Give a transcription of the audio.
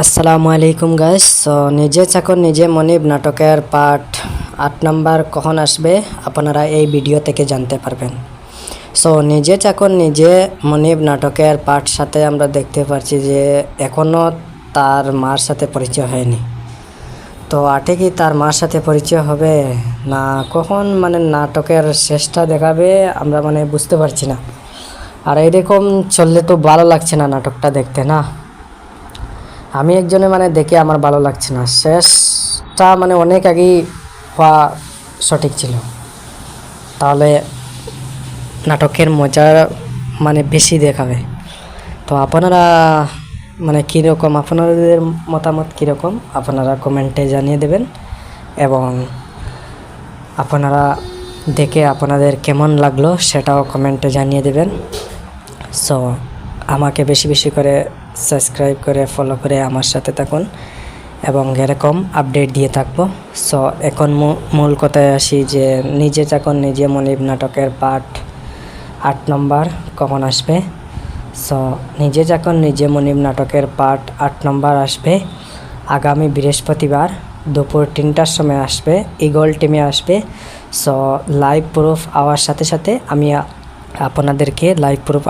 আসসালামু আলাইকুম guys so নিজে চাকর নিজে মনিব নাটকের পার্ট আট নাম্বার কখন আসবে আপনারা এই ভিডিও থেকে জানতে পারবেন। সো নিজে চাকর নিজে মনিব নাটকের পার্ট সাথে আমরা দেখতে পাচ্ছি যে এখনও তার মার সাথে পরিচয় হয়নি। তো আটে কি তার মার সাথে পরিচয় হবে? না, কখন মানে নাটকের শেষটা দেখাবে আমরা মানে বুঝতে পারছি না। আর এরকম চললে তো ভালো লাগছে না নাটকটা দেখতে, না? আমি একজনে মানে দেখে আমার ভালো লাগছে না। শেষটা মানে অনেক আগেই হওয়া সঠিক ছিল। তাহলে নাটকের মজা মানে বেশি দেখাবে। তো আপনারা মানে কীরকম, আপনাদের মতামত কীরকম? আপনারা কমেন্টে জানিয়ে দেবেন। এবং আপনারা দেখে আপনাদের কেমন লাগল সেটাও কমেন্টে জানিয়ে দেবেন। সো আমাকে বেশি বেশি করে সাবস্ক্রাইব করে ফলো করে আমার সাথে থাকুন এবং এরকম আপডেট দিয়ে থাকব। সো এখন মূল কথায় আসি যে নিজে যখন নিজে মনিব নাটকের পাঠ আট নম্বর কখন আসবে? সো নিজে যখন নিজে মনিব নাটকের পার্ট আট নম্বর আসবে। আগামী বৃহস্পতিবার দুপুর তিনটার সময় আসবে ইগল টিমে আসবে। সো লাইভ প্রুফ আওয়ার সাথে সাথে আমি আপনাদেরকে লাইভ প্রুফ